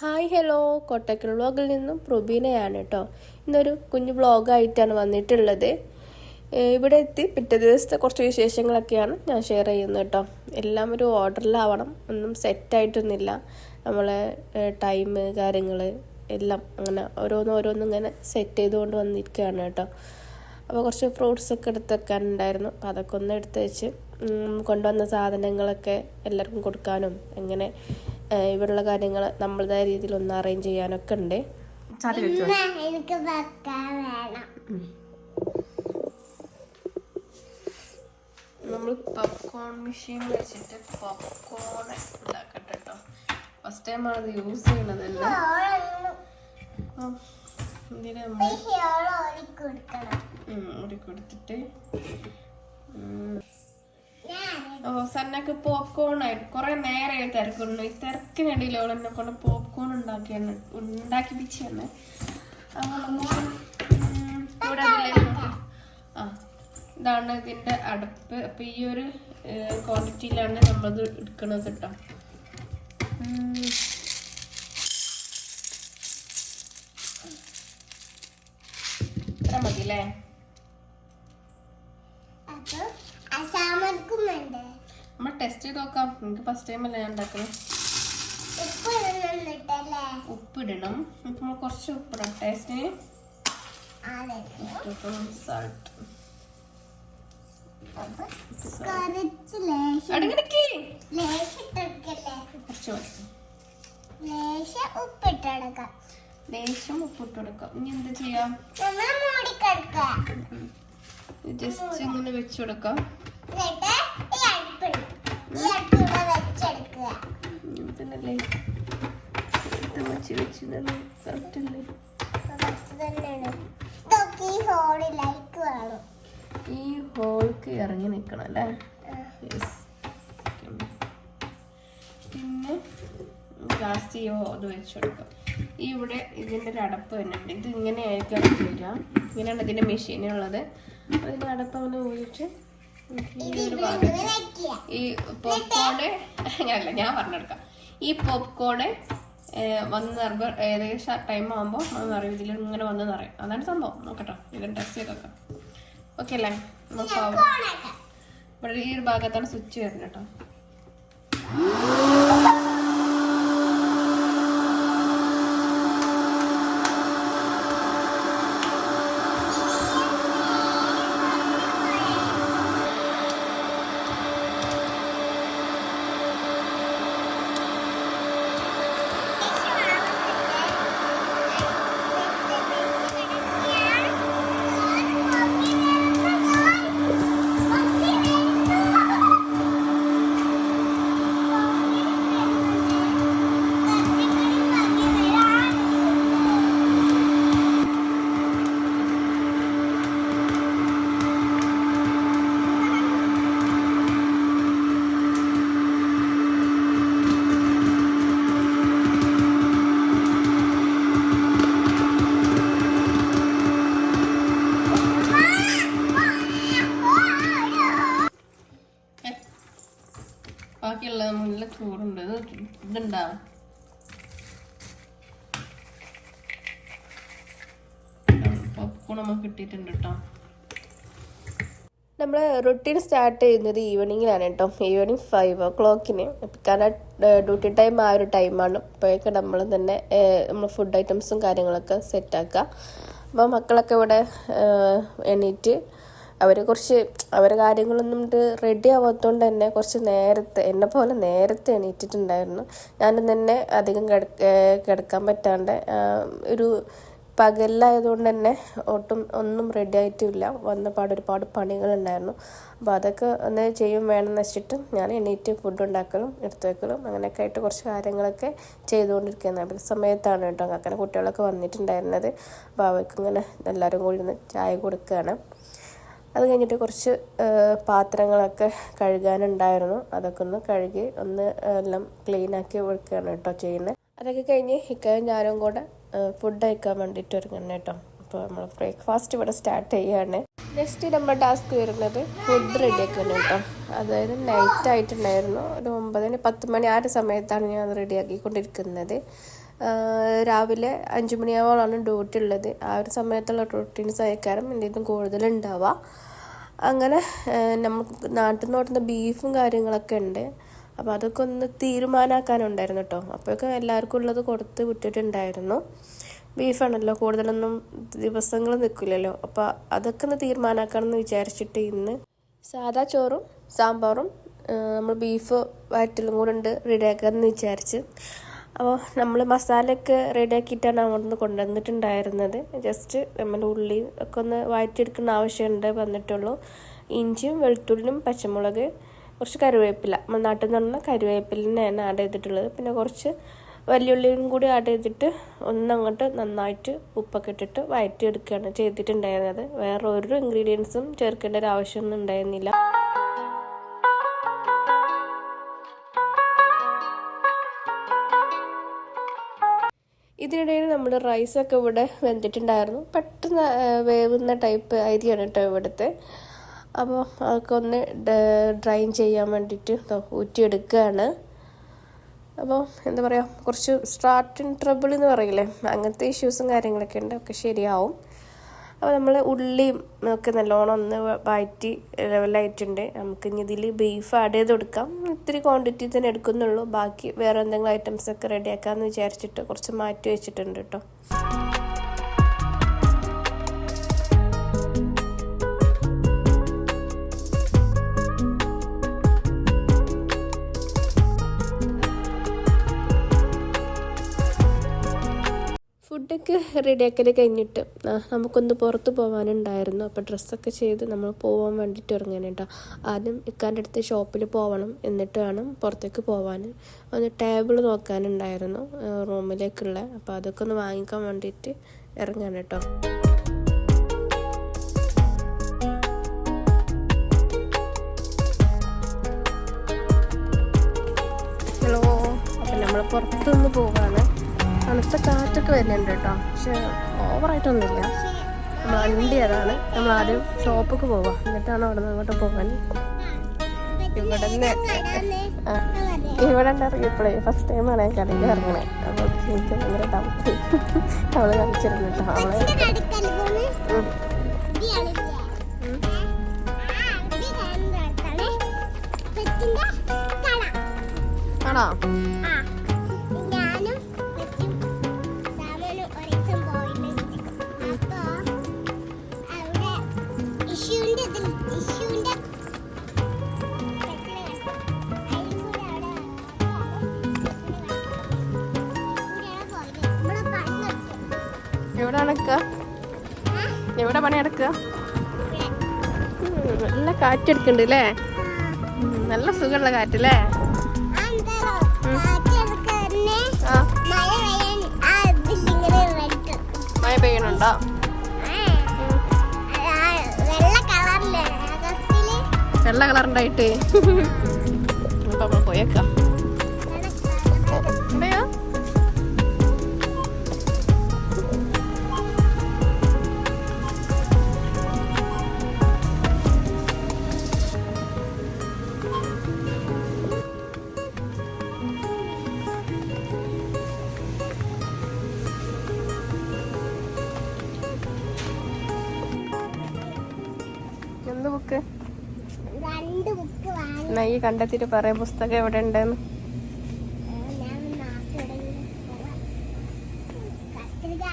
Hi hello Kottakkal വ്ളോഗിൽ നിന്നും പ്രൊബീനയാണ് കേട്ടോ. ഇന്നൊരു കുഞ്ഞു വ്ളോഗായിട്ടാണ് വന്നിട്ടുള്ളത്. ഇവിടെ എത്തി. പിറ്റേ ദിവസത്തെ കുറച്ച് വിശേഷങ്ങളൊക്കെയാണ് ഞാൻ ഷെയർ ചെയ്യുന്നത് കേട്ടോ. എല്ലാം ഒരു ഓർഡറിലാവണം ഒന്നും സെറ്റായിട്ടൊന്നുമില്ല നമ്മളെ ടൈം കാര്യങ്ങൾ എല്ലാം അങ്ങനെ ഓരോന്നും ഓരോന്നും ഇങ്ങനെ സെറ്റ് ചെയ്തുകൊണ്ട് വന്നിരിക്കുകയാണ് കേട്ടോ. അപ്പോൾ കുറച്ച് ഫ്രൂട്ട്സ് ഒക്കെ എടുത്ത് വെക്കാനുണ്ടായിരുന്നു. അപ്പോൾ അതൊക്കെ ഒന്ന് എടുത്ത് വെച്ച് കൊണ്ടുവന്ന സാധനങ്ങളൊക്കെ എല്ലാവർക്കും കൊടുക്കാനും അങ്ങനെ ഇവിടെയുള്ള കാര്യങ്ങൾ നമ്മളുടേതായ രീതിയിൽ ഒന്ന് അറേഞ്ച് ചെയ്യാനൊക്കെ ഉണ്ട്. എനിക്ക് നമ്മൾ പോപ്കോൺ മെഷീൻ വെച്ചിട്ട് പോപ്കോൺ ഉണ്ടാക്കട്ടെ കേട്ടോ ഫസ്റ്റ് ടൈമാണ് അത് യൂസ് ചെയ്യണതല്ല. ഇതിന് നമ്മൾ കൊടുത്തിട്ട്. ഓ സന്നക്ക് പോപ്കോൺ ആയിട്ട് കുറെ നേരമായി തിരക്കുന്നു ഈ തിരക്കിനിടയിൽ അവൾ എന്നെ കൊണ്ട് പോപ്കോൺ ഉണ്ടാക്കിയാണ് ഉണ്ടാക്കിപ്പിച്ചാണ് ഇവിടെ ആ ഇതാണ് ഇതിന്റെ അടുപ്പ്. അപ്പൊ ഈ ഒരു ക്വാണ്ടിറ്റിയിലാണ് നമ്മളത് എടുക്കണത് കേട്ടോ. ഇത്ര മതി അല്ലേ അപ്പൊ അസാമർക്കും വേണ്ടേ നമ്മൾ ടെസ്റ്റ് ചെയ്ത് നോക്കാം എനിക്ക് ഫസ്റ്റ് ടൈം അല്ലേ ഞാൻ ഉണ്ടാക്കുന്നത് ഉപ്പിടണം ഇപ്പം കുറച്ച് ഉപ്പിടണം. ടേസ്റ്റിന് സാൾട്ട് ലേശം ഉപ്പിട്ടെടുക്കാം. കൊടുക്കാം ഇനി എന്ത് ചെയ്യാം? ജസ്റ്റ് ഇങ്ങനെ വെച്ച് കൊടുക്കാം എന്നിട്ട് ഈ അടുപ്പിടും ഈ അടുപ്പിവിടെ വെച്ചെടുക്കുക ഇങ്ങനെ തന്നെയല്ലേ ഇത് വെച്ച് കറക്റ്റ് അല്ലേ ഈ ഹോൾക്ക് ഇറങ്ങി നിൽക്കണം അല്ലേ? യെസ് പിന്നെ ലാസ്റ്റ് ഈ ഇത് വെച്ച് കൊടുക്കാം. ഈ ഇവിടെ ഇതിന്റെ ഒരു അടപ്പ് തന്നെ ഉണ്ട് ഇത് ഇങ്ങനെ ആയിരിക്കും അടപ്പ് വരിക. ഇങ്ങനെയാണ് ഇതിന്റെ മെഷീനുള്ളത് അതിന്റെ അടപ്പ് അങ്ങനെ ഊരിച്ച് ഈ ഒരു ഈ പോപ്കോണ് അങ്ങനെയല്ല ഞാൻ പറഞ്ഞെടുക്കാം ഈ പോപ്കോണ് വന്ന് നിറയുമ്പോൾ ഏകദേശം ടൈം ആകുമ്പോൾ വന്ന് നിറയും ഇതിൽ ഇങ്ങനെ വന്ന് നിറയും. അതാണ് സംഭവം. നോക്കട്ടോ. ഇത് ടെസ്റ്റ് ചെയ്ത് നോക്കാം ഓക്കെ അല്ലേ നോക്കാവും ഇവിടെ ഈ ഒരു ഭാഗത്താണ് സ്വിച്ച് വരുന്നത് കേട്ടോ. നമ്മൾ റൊട്ടീൻ സ്റ്റാർട്ട് ചെയ്യുന്നത് ഈവനിങ്ങിലാണ് കേട്ടോ ഈവനിങ് ഫൈവ് ഓ ക്ലോക്കിന് കാരണം ഡ്യൂട്ടി ടൈം ആ ഒരു ടൈമാണ് അപ്പോഴൊക്കെ നമ്മൾ തന്നെ നമ്മൾ ഫുഡ് ഐറ്റംസും കാര്യങ്ങളൊക്കെ സെറ്റാക്കുക അപ്പോൾ മക്കളൊക്കെ ഇവിടെ എണീറ്റ് അവർ കുറച്ച് അവരെ കാര്യങ്ങളൊന്നും റെഡി ആവാത്തതുകൊണ്ട് തന്നെ കുറച്ച് നേരത്തെ എന്നെ പോലെ നേരത്തെ എണീറ്റിട്ടുണ്ടായിരുന്നു. ഞാൻ തന്നെ അധികം കിടക്കാൻ പറ്റാണ്ട് ഒരു പകലായതുകൊണ്ട് തന്നെ ഒട്ടും ഒന്നും റെഡി ആയിട്ടില്ല. വന്ന പാട് ഒരുപാട് പണികളുണ്ടായിരുന്നു. അപ്പോൾ അതൊക്കെ ഒന്ന് ചെയ്യും വേണമെന്ന് വെച്ചിട്ട് ഞാൻ എണീറ്റ് ഫുഡ് ഉണ്ടാക്കലും എടുത്തു വെക്കലും അങ്ങനെയൊക്കെ ആയിട്ട് കുറച്ച് കാര്യങ്ങളൊക്കെ ചെയ്തുകൊണ്ടിരിക്കുന്നത് അപ്പോൾ സമയത്താണ് കേട്ടോ അങ്ങനെ കുട്ടികളൊക്കെ വന്നിട്ടുണ്ടായിരുന്നത്. അപ്പോൾ അവർക്ക് ഇങ്ങനെ എല്ലാവരും കൂടി ഇരുന്ന് ചായ കൊടുക്കുകയാണ്. അത് കഴിഞ്ഞിട്ട് കുറച്ച് പാത്രങ്ങളൊക്കെ കഴുകാനുണ്ടായിരുന്നു. അതൊക്കെ ഒന്ന് കഴുകി ഒന്ന് എല്ലാം ക്ലീനാക്കി വെക്കുകയാണ് കേട്ടോ ചെയ്യുന്നത്. അതൊക്കെ കഴിഞ്ഞ് ഇക്കയും ഞാനും കൂടെ ഫുഡ് കഴിക്കാൻ വേണ്ടിയിട്ട് ഒരുങ്ങണം കേട്ടോ അപ്പോൾ നമ്മൾ ബ്രേക്ക്ഫാസ്റ്റ് ഇവിടെ സ്റ്റാർട്ട് ചെയ്യുകയാണ് നെക്സ്റ്റ് നമ്മുടെ ടാസ്ക് വരുന്നത് ഫുഡ് റെഡി ആക്കണം കേട്ടോ അതായത് നൈറ്റ് ആയിട്ടുണ്ടായിരുന്നു. ഒരു ഒമ്പതിന് പത്ത് മണി ആ ഒരു സമയത്താണ് ഞാൻ റെഡി ആക്കിക്കൊണ്ടിരിക്കുന്നത് രാവിലെ അഞ്ച് മണിയാവോളാണ് ഡ്യൂട്ടി ഉള്ളത്. ആ ഒരു സമയത്തുള്ള റൊട്ടീൻസ് അയക്കാരം എന്തെങ്കിലും കൂടുതൽ ഉണ്ടാവുക അങ്ങനെ നമുക്ക് നാട്ടിൽ നിന്ന് ഓടുന്ന ബീഫും കാര്യങ്ങളൊക്കെ ഉണ്ട്. അപ്പോൾ അതൊക്കെ ഒന്ന് തീരുമാനമാക്കാനുണ്ടായിരുന്നു കേട്ടോ. അപ്പോഴൊക്കെ എല്ലാവർക്കും ഉള്ളത് കൊടുത്ത് വിട്ടിട്ടുണ്ടായിരുന്നു. ബീഫാണല്ലോ കൂടുതലൊന്നും ദിവസങ്ങൾ നിൽക്കില്ലല്ലോ. അപ്പോൾ അതൊക്കെ ഒന്ന് തീരുമാനമാക്കാമെന്ന് വിചാരിച്ചിട്ട് ഇന്ന് സാദാ ചോറും സാമ്പാറും നമ്മൾ ബീഫ് വയറ്റലും കൂടെ ഉണ്ട് റെഡിയാക്കാമെന്ന് വിചാരിച്ച്. അപ്പോൾ നമ്മൾ മസാലയൊക്കെ റെഡിയാക്കിയിട്ടാണ് അവിടെ നിന്ന് കൊണ്ടുവന്നിട്ടുണ്ടായിരുന്നത്. ജസ്റ്റ് നമ്മൾ ഉള്ളി ഒക്കെ ഒന്ന് വഴറ്റിയെടുക്കുന്ന ആവശ്യമുണ്ട് വന്നിട്ടുള്ളൂ. ഇഞ്ചിയും വെളുത്തുള്ളിയും പച്ചമുളക് കുറച്ച് കറിവേപ്പില. നമ്മൾ നാട്ടിൽ നിന്ന് പറഞ്ഞാൽ കറിവേപ്പിലിനെയാണ് ആഡ് ചെയ്തിട്ടുള്ളത്. പിന്നെ കുറച്ച് വലിയുള്ളിയും കൂടി ആഡ് ചെയ്തിട്ട് ഒന്നങ്ങോട്ട് നന്നായിട്ട് ഉപ്പൊക്കെ ഇട്ടിട്ട് വഴറ്റിയെടുക്കുകയാണ് ചെയ്തിട്ടുണ്ടായിരുന്നത്. വേറെ ഒരു ഇൻഗ്രീഡിയൻസും ചേർക്കേണ്ട ഒരു ആവശ്യമൊന്നും ഉണ്ടായിരുന്നില്ല. ഇതിനിടയിൽ നമ്മൾ റൈസൊക്കെ ഇവിടെ വെന്തിട്ടുണ്ടായിരുന്നു. പെട്ടെന്ന് വേവുന്ന ടൈപ്പ് അരിയാണ് കേട്ടോ ഇവിടുത്തെ. അപ്പോൾ അതൊക്കെ ഡ്രൈൻ ചെയ്യാൻ വേണ്ടിയിട്ട് ഊറ്റിയെടുക്കുകയാണ് അപ്പോൾ എന്താ പറയുക കുറച്ച് സ്റ്റാർട്ടിങ് ട്രബിൾ എന്ന് പറയില്ലേ അങ്ങനത്തെ ഇഷ്യൂസും കാര്യങ്ങളൊക്കെ ഉണ്ട് ഒക്കെ ശരിയാവും. അപ്പോൾ നമ്മൾ ഉള്ളിയും ഒക്കെ നല്ലോണം ഒന്ന് വഴറ്റി ലെവലായിട്ടുണ്ട് നമുക്ക് ഇനി ഇതിൽ ബീഫ് ആഡ് ചെയ്ത് കൊടുക്കാം. ഇത്തിരി ക്വാണ്ടിറ്റി തന്നെ എടുക്കുന്നുള്ളൂ. ബാക്കി വേറെ എന്തെങ്കിലും ഐറ്റംസ് ഒക്കെ റെഡിയാക്കാമെന്ന് വിചാരിച്ചിട്ട് കുറച്ച് മാറ്റി വെച്ചിട്ടുണ്ട് കേട്ടോ ഫുഡൊക്കെ റെഡിയാക്കൽ കഴിഞ്ഞിട്ട് നമുക്കൊന്ന് പുറത്ത് പോകാനുണ്ടായിരുന്നു അപ്പോൾ ഡ്രസ്സൊക്കെ ചെയ്ത് നമ്മൾ പോകാൻ വേണ്ടിയിട്ട് ഇറങ്ങാനായിട്ടോ ആദ്യം ഇക്കാന്റെ അടുത്ത് ഷോപ്പിൽ പോകണം എന്നിട്ട് വേണം പുറത്തേക്ക് പോകാൻ ഒന്ന് ടേബിൾ നോക്കാനുണ്ടായിരുന്നു റൂമിലേക്കുള്ള. അപ്പോൾ അതൊക്കെ ഒന്ന് വാങ്ങിക്കാൻ വേണ്ടിയിട്ട് ഇറങ്ങാൻ കേട്ടോ. ഹലോ അപ്പം നമ്മൾ പുറത്തുനിന്ന് പോവാണ്. തണുത്ത കാറ്റൊക്കെ വരുന്നുണ്ട് കേട്ടോ. പക്ഷെ ഓവറായിട്ടൊന്നുമില്ല. നമ്മൾ വണ്ടി അതാണ് നമ്മൾ ആദ്യം ഷോപ്പൊക്കെ പോവാം. എന്നിട്ടാണ് അവിടെ നിന്ന് അങ്ങോട്ട് പോകാൻ. ഇവിടെ ഇവിടെ ഇറങ്ങിയപ്പോഴേ ഫസ്റ്റ് ടൈമാണ് ഞാൻ കടയിൽ ഇറങ്ങണേ. അപ്പോൾ എനിക്ക് ഭയങ്കര ഡൗട്ട് അവൾ കളിച്ചിരുന്നു കേട്ടോ. അവളെ. ആണോ? എവിടെ നടക്കുക എവിടെ പണിയെടുക്കുക ഉം, നല്ല കാറ്റെടുക്കുന്നുണ്ട് അല്ലേ നല്ല സുഖമുള്ള കാറ്റല്ലേ മഴ പെയ്യണുണ്ടോ വെള്ള കളറുണ്ടായിട്ട് അപ്പൊ പോയേക്കാം കണ്ടെത്തിയിട്ട് പറയാം. പുസ്തകം എവിടെ ഉണ്ടെന്ന് ഞാൻ നാട്ടിലെവിടെയെങ്കിലും പോവാം. കത്രിക.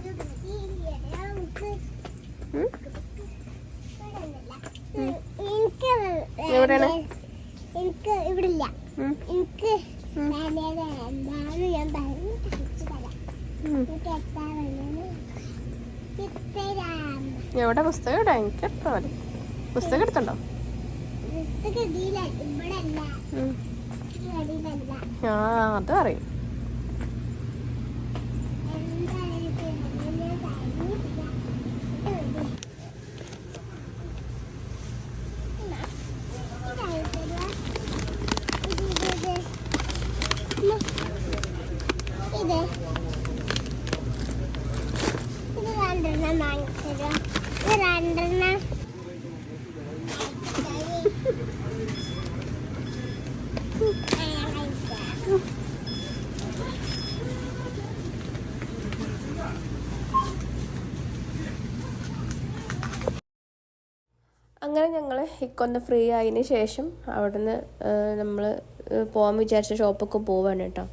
ഇത് ഈ ഇല ബുക്ക് ഉം? എനിക്ക് എവിടെയാണ്? എനിക്ക് ഇവിടെ ഇല്ല ഉം. എനിക്ക് വേണ്ടത് എന്താണ് ഞാൻ പറഞ്ഞു തയ്ച്ചു തരാം ഉം. എനിക്ക് എത്താൻ വേണ്ടത് ചിത്തരാം എവിടെ പുസ്തകം എവിടെ എനിക്ക് എടുത്താൽ മതി പുസ്തകം എടുത്തുണ്ടോ ഇവിടെ ആ അത് അറിയും എന്താണ് എനിക്ക് വേണ്ടത്? തയ്ച്ചു തരാം. ഇത് മതി. ഇത് ഇത് രണ്ടെണ്ണം വാങ്ങിത്തരുക ഇത് രണ്ടെണ്ണം അങ്ങനെ ഞങ്ങൾ ഇക്കൊന്ന് ഫ്രീ ആയതിന് ശേഷം അവിടുന്ന് നമ്മൾ പോകാൻ വിചാരിച്ച ഷോപ്പൊക്കെ പോവാണ് കേട്ടോ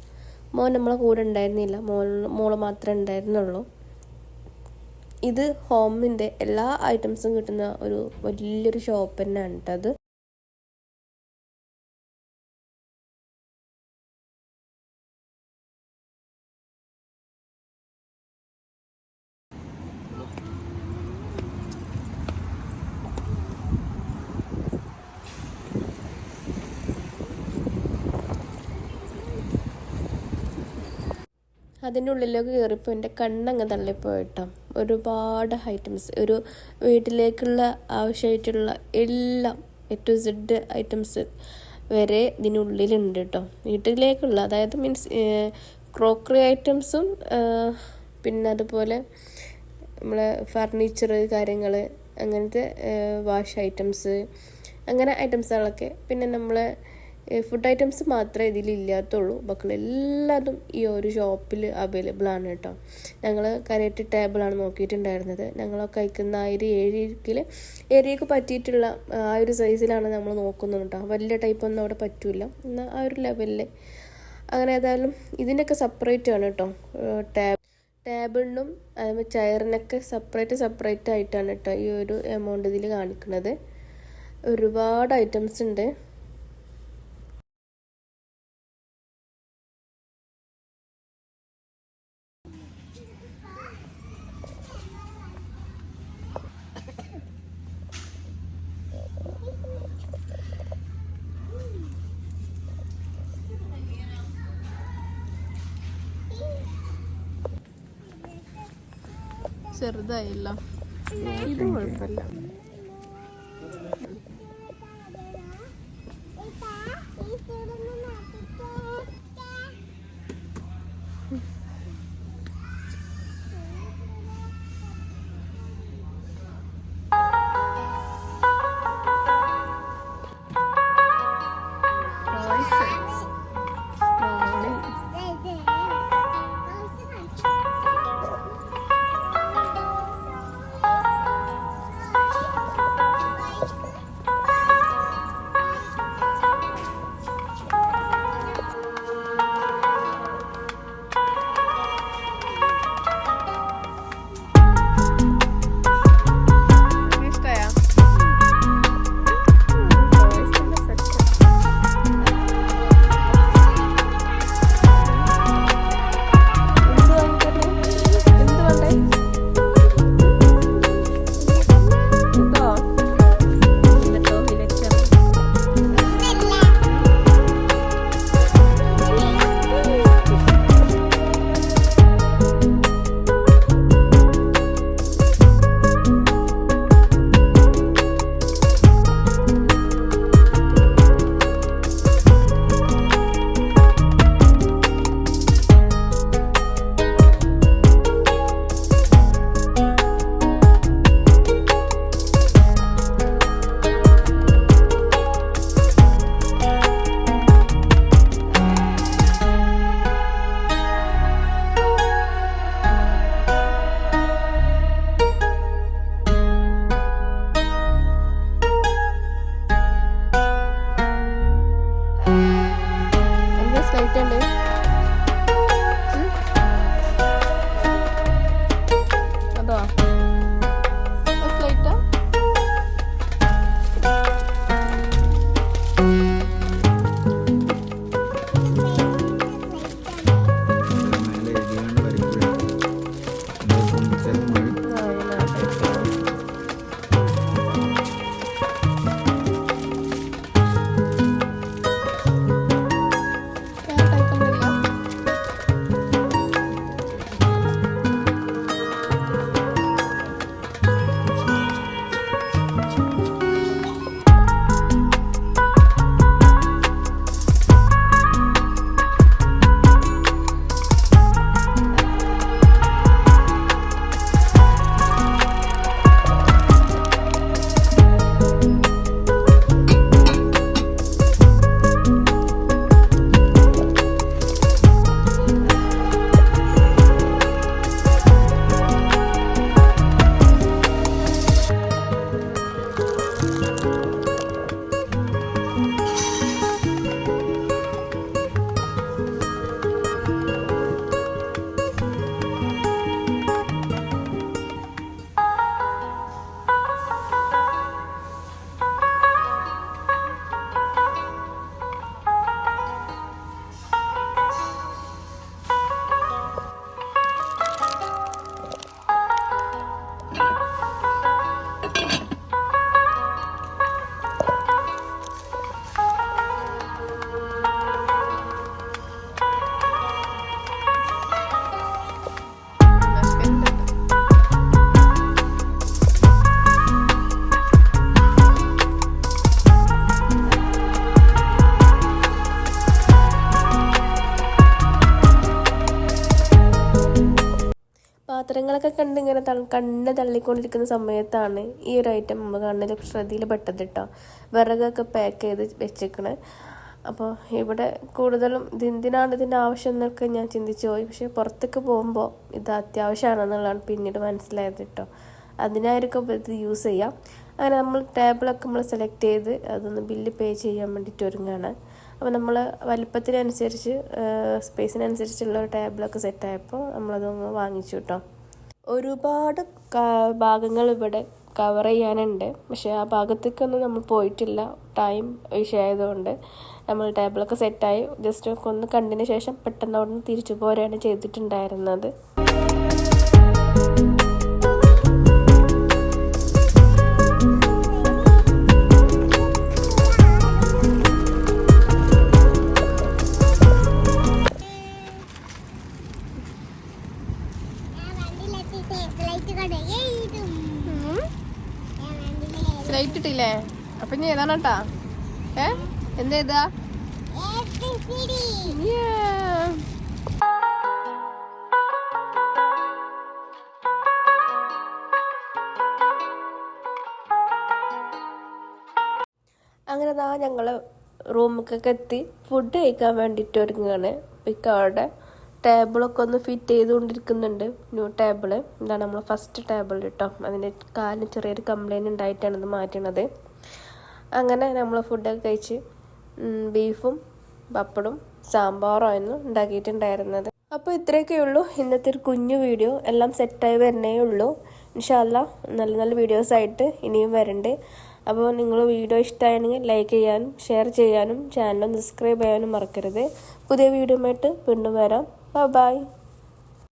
മോൻ നമ്മളെ കൂടെ ഉണ്ടായിരുന്നില്ല. മോൾ മോൾ മാത്രമേ ഉണ്ടായിരുന്നുള്ളൂ. ഇത് ഹോമിന്റെ എല്ലാ ഐറ്റംസും കിട്ടുന്ന ഒരു വലിയൊരു ഷോപ്പ് തന്നെയാണ് കേട്ടോ അതിന്റെ ഉള്ളിലേക്ക് കയറിപ്പോൾ എന്റെ കണ്ണങ്ങ് തള്ളിപ്പോയിട്ടോ. ഒരുപാട് ഐറ്റംസ് ഒരു വീട്ടിലേക്കുള്ള ആവശ്യമായിട്ടുള്ള എല്ലാം എ ടു സെഡ് ഐറ്റംസ് വരെ ഇതിനുള്ളിലുണ്ട് കേട്ടോ. വീട്ടിലേക്കുള്ള അതായത് മീൻസ് ക്രോക്കറി ഐറ്റംസും പിന്നെ അതുപോലെ നമ്മളെ ഫർണിച്ചർ കാര്യങ്ങൾ അങ്ങനത്തെ വാഷ് ഐറ്റംസ് അങ്ങനെ ഐറ്റംസുകളൊക്കെ പിന്നെ നമ്മളെ ഫുഡ് ഐറ്റംസ് മാത്രമേ ഇതിലില്ലാത്തുള്ളൂ. ബാക്കിയുള്ള എല്ലാതും ഈ ഒരു ഷോപ്പിൽ അവൈലബിൾ ആണ് കേട്ടോ. ഞങ്ങൾ കരേറ്റ് ടേബിളാണ് നോക്കിയിട്ടുണ്ടായിരുന്നത്. ഞങ്ങളൊക്കെ കഴിക്കുന്ന ആ ഒരു ഏരിയയിൽ ഏരിയക്ക് പറ്റിയിട്ടുള്ള ആ ഒരു സൈസിലാണ് നമ്മൾ നോക്കുന്നത് കേട്ടോ. വലിയ ടൈപ്പ് ഒന്നും അവിടെ പറ്റില്ല. എന്നാൽ ആ ഒരു ലെവലിൽ അങ്ങനെ ഏതായാലും ഇതിനൊക്കെ സെപ്പറേറ്റ് ആണ് കേട്ടോ. ടേബ് ടേബിളിനും അതായത് ചെയറിനൊക്കെ സെപ്പറേറ്റ് സെപ്പറേറ്റ് ആയിട്ടാണ് കേട്ടോ ഈ ഒരു എമൗണ്ട് ഇതിൽ കാണിക്കുന്നത്. ഒരുപാട് ഐറ്റംസ് ഉണ്ട്. ചെറുതായില്ല ഇത് കുഴപ്പമില്ല. പാത്രങ്ങളൊക്കെ കണ്ട് ഇങ്ങനെ കണ്ണ് തള്ളിക്കൊണ്ടിരിക്കുന്ന സമയത്താണ് ഈ ഒരു ഐറ്റം നമ്മൾ കണ്ണിൽ ശ്രദ്ധയിൽ പെട്ടത് കേട്ടോ വിറകൊക്കെ പാക്ക് ചെയ്ത് വെച്ചേക്കണേ. അപ്പോൾ ഇവിടെ കൂടുതലും ഇതെന്തിനാണ് ഇതിന്റെ ആവശ്യം എന്നൊക്കെ ഞാൻ ചിന്തിച്ചു പോയി. പക്ഷേ പുറത്തേക്ക് പോകുമ്പോൾ ഇത് അത്യാവശ്യമാണെന്നുള്ളതാണ് പിന്നീട് മനസ്സിലായത് കേട്ടോ അതിനായിരിക്കും ഇത് യൂസ് ചെയ്യാം. അങ്ങനെ നമ്മൾ ടേബിളൊക്കെ നമ്മൾ സെലക്ട് ചെയ്ത് അതൊന്ന് ബില്ല് പേ ചെയ്യാൻ വേണ്ടിയിട്ട് ഒരുങ്ങാണ്. അപ്പോൾ നമ്മൾ വലിപ്പത്തിനനുസരിച്ച് സ്പേസിനനുസരിച്ചുള്ള ഒരു ടേബിളൊക്കെ സെറ്റായപ്പോൾ നമ്മളതൊന്ന് വാങ്ങിച്ചു കേട്ടോ ഒരുപാട് ഭാഗങ്ങൾ ഇവിടെ കവർ ചെയ്യാനുണ്ട്. പക്ഷേ ആ ഭാഗത്തേക്കൊന്നും നമ്മൾ പോയിട്ടില്ല. ടൈം വിഷയമായതുകൊണ്ട് നമ്മൾ ടേബിളൊക്കെ സെറ്റായി ജസ്റ്റ് ഒക്കെ ഒന്ന് കണ്ടതിന് ശേഷം പെട്ടെന്ന് അവിടെ നിന്ന് തിരിച്ചു പോരുകയാണ് ചെയ്തിട്ടുണ്ടായിരുന്നത്. കേട്ടാ ഏ? എന്തേതാ അങ്ങനെ ദാ ഞങ്ങൾ റൂമൊക്കെ എത്തി. ഫുഡ് കഴിക്കാൻ വേണ്ടിയിട്ട് ഒരുങ്ങുകയാണ് ഇക്ക അവിടെ ടേബിളൊക്കെ ഒന്ന് ഫിറ്റ് ചെയ്തുകൊണ്ടിരിക്കുന്നുണ്ട്. ന്യൂ ടേബിൾ ഇതാണ് നമ്മൾ ഫസ്റ്റ് ടേബിൾ കേട്ടോ അതിന്റെ കാലിന് ചെറിയൊരു കംപ്ലൈന്റ് ഉണ്ടായിട്ടാണ് ഇത് മാറ്റണത്. അങ്ങനെ നമ്മൾ ഫുഡൊക്കെ കഴിച്ച് ബീഫും പപ്പടും സാമ്പാറുമായിരുന്നു ഉണ്ടാക്കിയിട്ടുണ്ടായിരുന്നത്. അപ്പോൾ ഇത്രയൊക്കെ ഉള്ളൂ. ഇന്നത്തെ ഒരു കുഞ്ഞു വീഡിയോ എല്ലാം സെറ്റായി വരണേ ഉള്ളൂ. ഇൻഷാല്ല നല്ല നല്ല വീഡിയോസ് ആയിട്ട് ഇനിയും വരണ്ട്. അപ്പോൾ നിങ്ങൾ വീഡിയോ ഇഷ്ടമായിരുന്നെങ്കിൽ ലൈക്ക് ചെയ്യാനും ഷെയർ ചെയ്യാനും ചാനൽ സബ്സ്ക്രൈബ് ചെയ്യാനും മറക്കരുത്. പുതിയ വീഡിയോ ആയിട്ട് വീണ്ടും വരാം. ബൈ